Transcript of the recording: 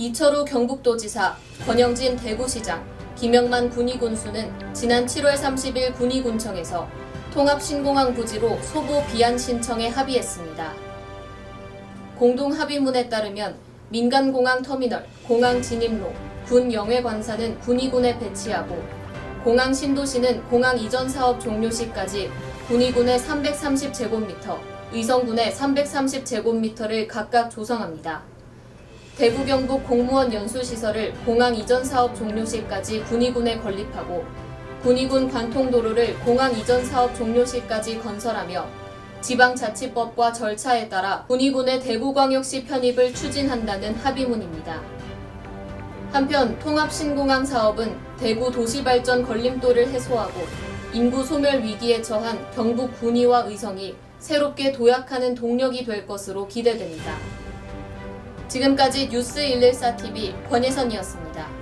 이철우 경북도지사, 권영진 대구시장, 김영만 군의군수는 지난 7월 30일 군의군청에서 통합신공항 부지로 소보 비안 신청에 합의했습니다. 공동 합의문에 따르면 민간공항 터미널, 공항 진입로, 군 영해관사는 군의군에 배치하고 공항 신도시는 공항 이전 사업 종료 시까지 군의군의 330제곱미터, 의성군의 330제곱미터를 각각 조성합니다. 대구 경북 공무원 연수 시설을 공항 이전 사업 종료 시까지 군의군에 건립하고 군의군 관통도로를 공항 이전 사업 종료 시까지 건설하며 지방자치법과 절차에 따라 군의군의 대구광역시 편입을 추진한다는 합의문입니다. 한편 통합신공항 사업은 대구 도시발전 걸림돌을 해소하고 인구 소멸 위기에 처한 경북 군의와 의성이 새롭게 도약하는 동력이 될 것으로 기대됩니다. 지금까지 뉴스 114TV 권혜선이었습니다.